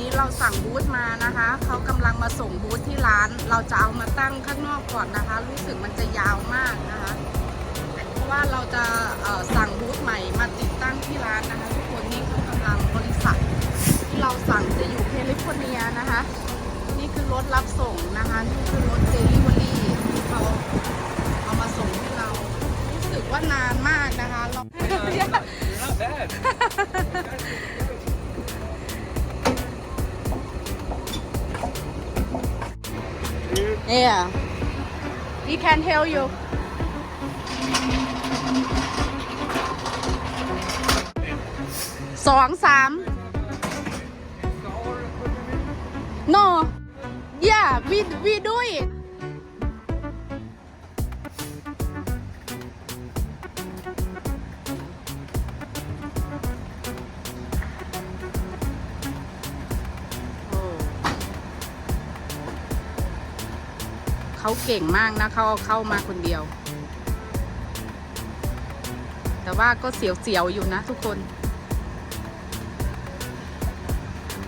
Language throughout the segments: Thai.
นี้เราสั่งบูธมานะคะ เขากำลังมาส่งบูธที่ร้าน เราจะเอามาตั้งข้างนอกก่อนนะคะ รู้สึกมันจะยาวมากนะคะ เพราะว่าเราจะสั่งบูธใหม่มาติดตั้งที่ร้านนะคะทุกคนนี่คือกำลังบริษัทที่เราสั่งจะอยู่แคลิฟอร์เนียนะคะ นี่คือรถรับส่งนะคะนี่คือรถเดลิเวอรี่ที่เขาเอามาส่งให้เรา รู้สึกว่านานมากนะคะเรา Yeah. He can tell you. Song Sam. No. Yeah, we we do it. เขาเก่งมากนะเขาเอาเข้ามาคนเดียว แต่ว่าก็เสียวๆอยู่นะทุกคน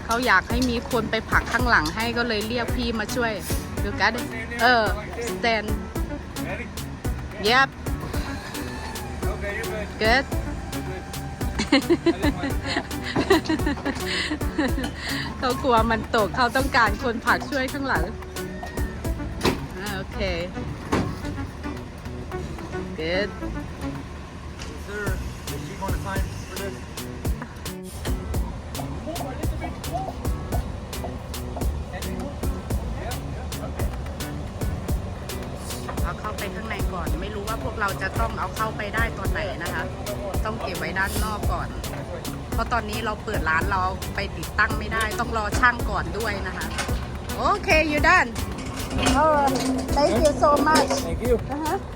เขาอยากให้มีคนไปผลักข้างหลังให้ก็เลยเรียกพี่มาช่วยดูกันดิเออ stand Ready? yep good. เขากลัวมันตกเขาต้องการคนผลักช่วยข้างหลัง อ่าโอเค good Sir, is she going to sign for this? เอาเข้าไปข้างในก่อน ไม่รู้ว่าพวกเราจะต้องเอาเข้าไปได้ตอนไหนนะคะ ต้องเก็บไว้ด้านนอกก่อน เพราะตอนนี้เราเปิดร้านเราไปติดตั้งไม่ได้ ต้องรอช่างก่อนด้วยนะคะ โอเค you done oh thank you so much. Thank you. นะ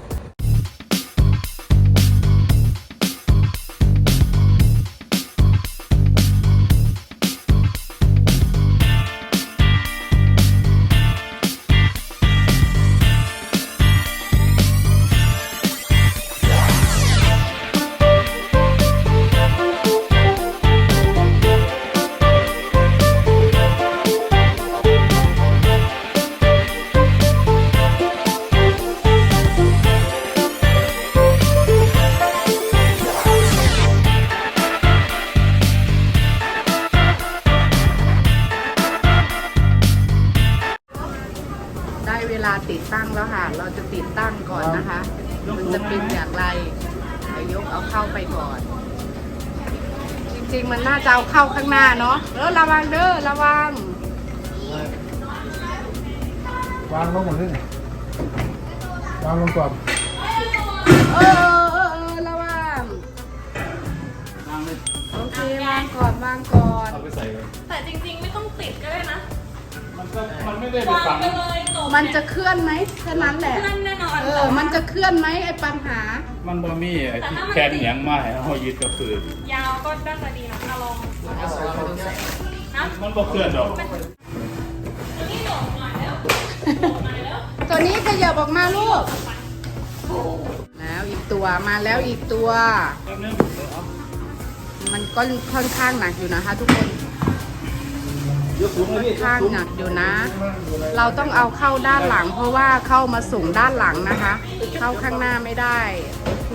แล้วค่ะ เราจะติดตั้งก่อนนะคะ มันจะเป็นอย่างไรยกเอาเข้าไปก่อน จริงๆมันน่าจะเอาเข้าข้างหน้าเนาะเออระวังเด้อระวัง วางลงหมดเลยนี่วางลงก่อน ไม่ได้ไปวางฝังไปเลยจบมันจะเคลื่อนไหมแค่นั้นแหละเพื่อนแน่นอนเออ มันจะเคลื่อนไหมไอ้ปัญหา มันบ่มีไอ้ที่แขนเหนียงมาให้เขายึดก็คือยาวก็น่าจะดีนะเอาลองนะมันบ่เคลื่อนดอกนี่โดดหน่อยแล้วโดดหน่อยแล้วตัวนี้ขยับออกมาลูก แล้วอีกตัวมาแล้วอีกตัวแป๊บนึงมันก็ค่อนข้างหนักอยู่นะคะทุกคน ยกสูงเลยพี่ข้างหนักอยู่นะ เราต้องเอาเข้าด้านหลัง เพราะว่าเข้ามาส่งด้านหลังนะคะ เข้าข้างหน้าไม่ได้ โอเค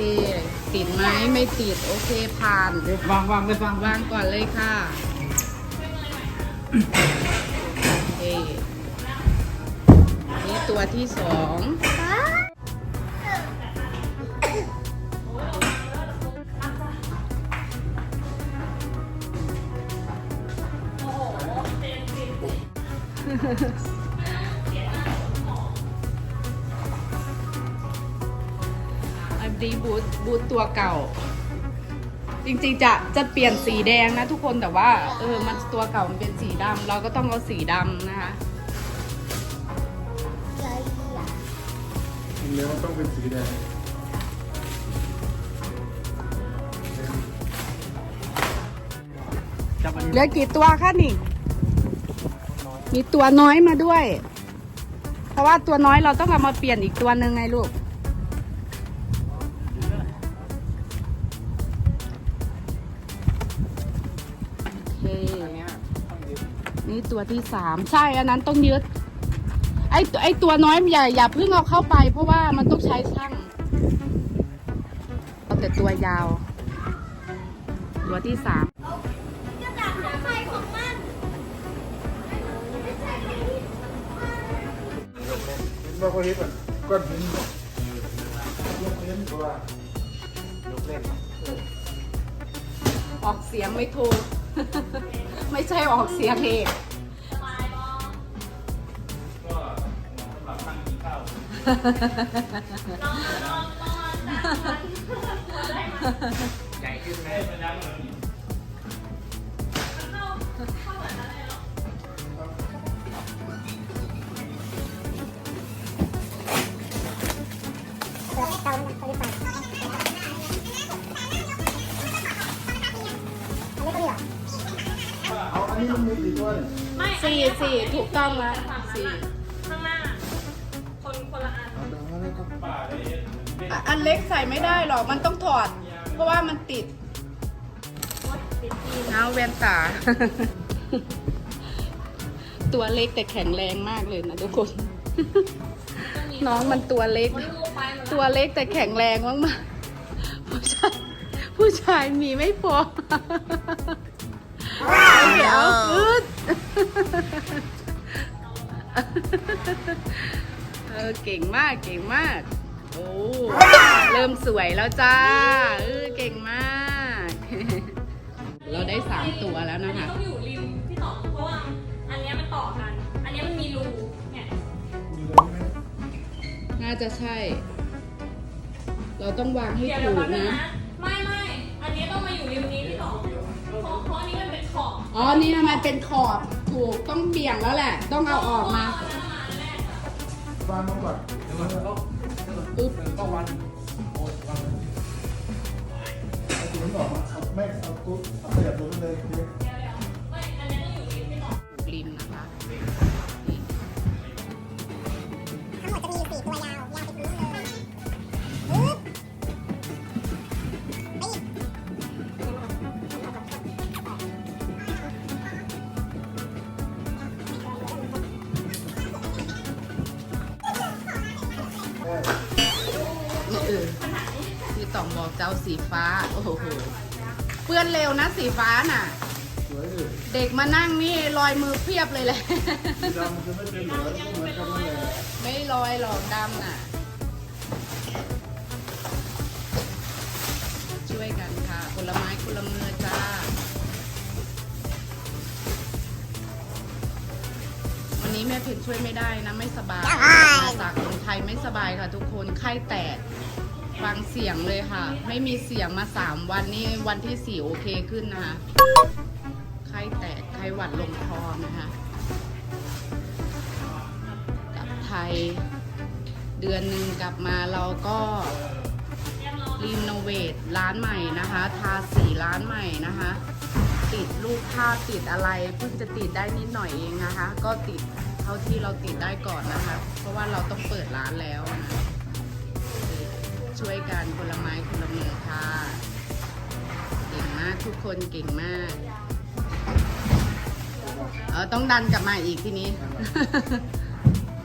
ติดไหมไม่ติด โอเคผ่าน วางวางเลยฟังวางก่อนเลยค่ะโอเคนี่ตัวที่สอง อันนี้บูทบูทตัวเก่า จริงๆจะจะเปลี่ยนสีแดงนะทุกคนแต่ว่า เออมันตัวเก่ามันเป็นสีดำเราก็ต้องเอาสีดำนะคะเนื้อมันต้องเป็นสีแดงจับอันเหลือกี่ตัวคะนี่ มีตัวน้อยมาด้วย เพราะว่าตัวน้อยเราต้องเอามาเปลี่ยนอีกตัวหนึ่งไงลูก โอเคนี่ตัวที่สามใช่ อันนั้นต้องยึด ไอตัวไอตัวน้อยอย่าอย่าเพิ่งเอาเข้าไป เพราะว่ามันต้องใช้ช่างเอาแต่ตัวยาว ตัวที่สาม เห็นว่าเขาเห็นอะก้อนหินยกเล่นก็ว่าออกเสียงไม่ถูก ไม่ใช่ออกเสียงเองสบายบอก็สำหรับตั้งกินข้าวลองมาลองลองมาสามวันได้มาใหญ่ขึ้นไหมมันยังเหมือน เอาอันนี้มันมีกี่ตัวเนี่ยไม่สี่สี่ถูกต้องแล้วสี่ข้างหน้า คนคนละอันเอาดังนั้นนะครับป้าได้เห็นอะอันเล็กใส่ไม่ได้หรอกมันต้องถอด เพราะว่ามันติดติดทีมเอาแว่นตา ตัวเล็กแต่แข็งแรงมากเลยนะทุกคน น้องมันตัวเล็กคนลูกไปหมดตัวเล็กแต่แข็งแรงมากๆผู้ชายผู้ชายมีไม่พอ เดี๋ยวอึดเออเก่งมากเก่งมาก โอ้เริ่มสวยแล้วจ้าเออเก่งมาก เราได้สามตัวแล้วนะคะ ต้องอยู่ริมที่ต่อเพราะว่าอันเนี้ยมันต่อกัน อันเนี้ยมันมีรูเนี่ยอยู่ตรงนี้น่าจะใช่ เราต้องวางให้เดี๋ยวถูเดี๋ยวกแป๊บนึงนะ นะ อ๋อ นี่ทำไมเป็นขอบ ถูก ต้องเบี่ยงแล้วแหละ ต้องเอาออกมา วางลงก่อนเดี๋ยวมันก็ปึ๊บก็วันโอ้ยวันเอางออกมาเอาแม่เอาตุ๊กเอาขยับตัวนั้นเลย เออพี่ต่องบอกเจ้าสีฟ้า โอ้โหเปื้อนเร็วนะสีฟ้าน่ะ สวยดิเด็กมานั่งนี่รอยมือเพียบเลยแหละ สีดำมันจะไม่เป็นเหลืองเหมือนกันนั่นแหละไม่รอยหรอกดำน่ะ ช่วยกันค่ะคนละไม้คนละมือจ้า นนี้แม่เพนช่วยไม่ได้นะไม่สบายมาจากเมืองไทยไม่สบายค่ะ ทุกคนไข้แตกฟังเสียงเลยค่ะ ไม่มีเสียงมาสามวันนี้วันที่สี่โอเคขึ้นนะคะไข้แตกไข้หวัดลงคอนะคะกลับไทย เดือนหนึ่งกลับมาเราก็รีโนเวทร้านใหม่นะคะ ทาสีร้านใหม่นะคะ ติดรูปภาพติดอะไรเพิ่งจะติดได้นิดหน่อยเองนะคะ ก็ติดเท่าที่เราติดได้ก่อนนะคะ เพราะว่าเราต้องเปิดร้านแล้วนะเออช่วยกันคนละไม้คนละมือค่ะ เก่งมากทุกคนเก่งมาก เออต้องดันกลับมาอีกทีนี้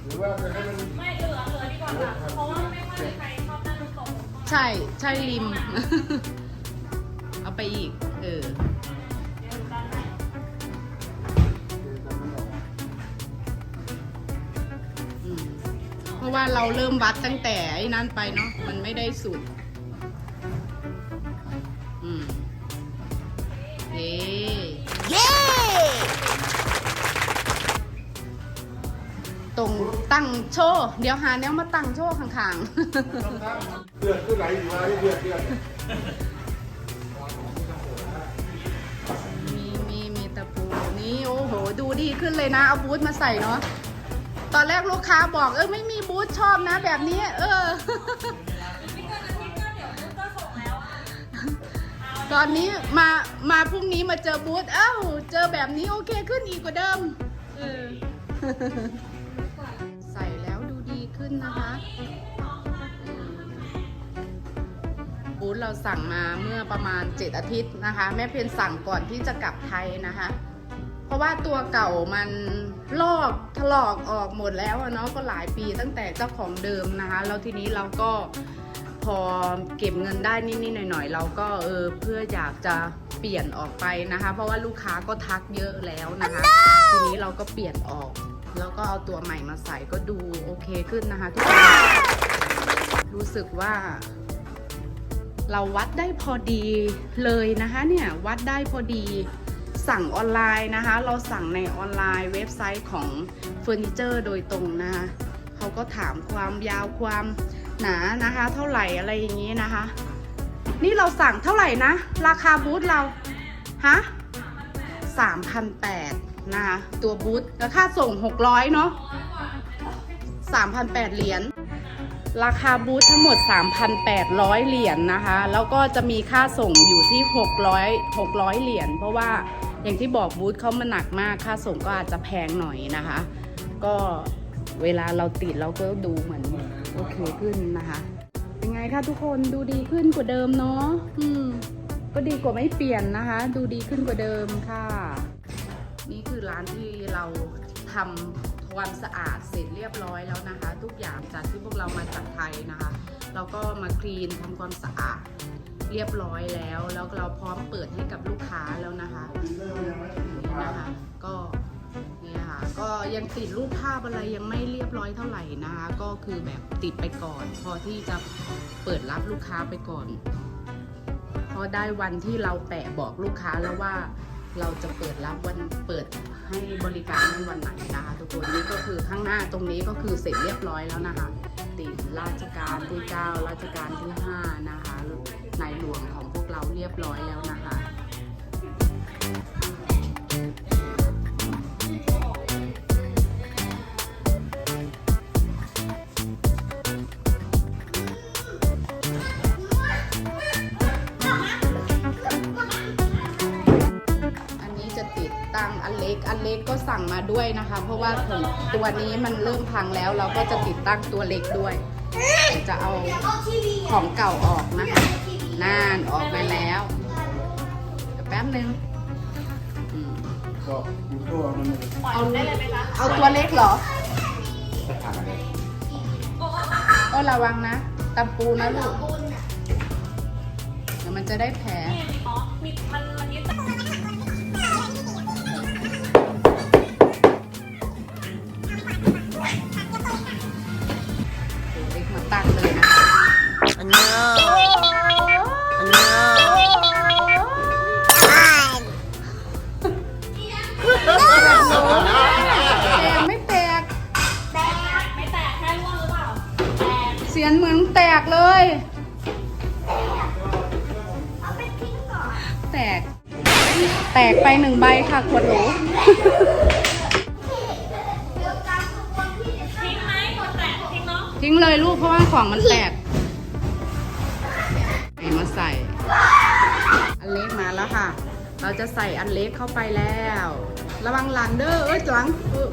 หรือว่าจะให้มันไม่เหลือเหลือดีกว่าค่ะเพราะว่าไม่ค่อยมีใครชอบนั่งลูกโป่งใช่ใช่ริม เอาไปอีก เออะว่าเราเริ่มวัดตั้งแต่ไอ้นั้นไปเนาะมันไม่ได้สุดอืมเย้เย้ตรงตั้งโชว์เดี๋ยวหาแนวมาตั้งโชว์ข้างๆเดือดขึ้นไหลอยู่ว่าเดือดเดือดมีมีมีตะปูนี่โอ้โห ดูดีขึ้นเลยนะ เอาบูทมาใส่เนาะ ตอนแรกลูกค้าบอก เออไม่มีบูทชอบนะแบบนี้ เออไม่เกินอาทิตย์ก็เดี๋ยวลูกก็ส่งแล้วอะตอนนี้มามาพรุ่งนี้มาเจอบูธเอ้า เจอแบบนี้โอเคขึ้นอีกกว่าเดิม เออ ใส่แล้วดูดีขึ้นนะคะอืมบูธเราสั่งมาเมื่อประมาณ 7 อาทิตย์นะคะ แม่เพนสั่งก่อนที่จะกลับไทยนะคะ เพราะว่าตัวเก่ามันลอกถลอกออกหมดแล้วเนาะก็หลายปีตั้งแต่เจ้าของเดิมนะคะ แล้วทีนี้เราก็พอเก็บเงินได้นิดๆหน่อยๆ เราก็เออเพื่ออยากจะเปลี่ยนออกไปนะคะ เพราะว่าลูกค้าก็ทักเยอะแล้วนะคะ ทีนี้เราก็เปลี่ยนออก แล้วก็เอาตัวใหม่มาใส่ก็ดูโอเคขึ้นนะคะทุกคนรู้สึกว่าเราวัดได้พอดีเลยนะคะเนี่ยวัดได้พอดี สั่งออนไลน์นะคะ เราสั่งในออนไลน์เว็บไซต์ของเฟอร์นิเจอร์โดยตรงนะคะเขาก็ถามความยาวความหนานะคะ เท่าไหร่อะไรอย่างนี้นะคะ นี่เราสั่งเท่าไหร่นะ ราคาบูธเราฮะ3,800นะคะตัวบูธราคาส่ง600เนาะ3,800เหรียญราคาบูธทั้งหมด 3,800 เหรียญนะคะ แล้วก็จะมีค่าส่งอยู่ที่ 600 600 เหรียญ เพราะว่า อย่างที่บอกบูธเขามันหนักมากค่าส่งก็อาจจะแพงหน่อยนะคะ ก็เวลาเราติดเราก็ดูเหมือนโอเคขึ้นนะคะเป็นไงคะทุกคนดูดีขึ้นกว่าเดิมเนาะอืมก็ดีกว่าไม่เปลี่ยนนะคะ ดูดีขึ้นกว่าเดิมค่ะ นี่คือร้านที่เราทำความสะอาดเสร็จเรียบร้อยแล้วนะคะ ทุกอย่างจากที่พวกเรามาจากไทยนะคะ เราก็มาคลีนทำความสะอาด เรียบร้อยแล้ว แล้วเราพร้อมเปิดให้กับลูกค้าแล้วนะคะนี่นะคะก็เนี่ยค่ะก็ยังติดรูปภาพอะไรยังไม่เรียบร้อยเท่าไหร่นะคะก็คือแบบติดไปก่อน พอที่จะเปิดรับลูกค้าไปก่อน พอได้วันที่เราแปะบอกลูกค้าแล้วว่าเราจะเปิดรับวันเปิดให้บริการในวันไหนนะคะทุกคนนี่ก็คือข้างหน้าตรงนี้ก็คือเสร็จเรียบร้อยแล้วนะคะติดราชการที่ 9 ราชการที่ 5 นะคะ ในหลวงของพวกเราเรียบร้อยแล้วนะคะอันนี้จะติดตั้งอันเล็กอันเล็กก็สั่งมาด้วยนะคะ เพราะว่าของตัวนี้มันเริ่มพังแล้ว เราก็จะติดตั้งตัวเล็กด้วย จะเอาของเก่าออกนะคะ น่านออกไปแล้วเดี๋ยวแป๊บนึงอืมก็อยู่ตัวมันเลยเอาเอาตัวเล็กเหรอก็ระวังนะตำปูนะลูกเดี๋ยวมันจะได้แผลอ๋อมีมันมันยึดตัวเล็กมาตั้งเลยนะอันเนี้ยอั กเสียงเหมือนแตกเลย แตก แตกไปหนึ่งใบค่ะขวดหลทิ้งไหมแตกทิ้งเนาะทิ้งเลยลูกเพราะว่าของมันแตกเอามาใส่ อันเล็กมาแล้วค่ะ เราจะใส่อันเล็กเข้าไปแล้ว ระวังหลังเด้อเอ้ยหลังเออ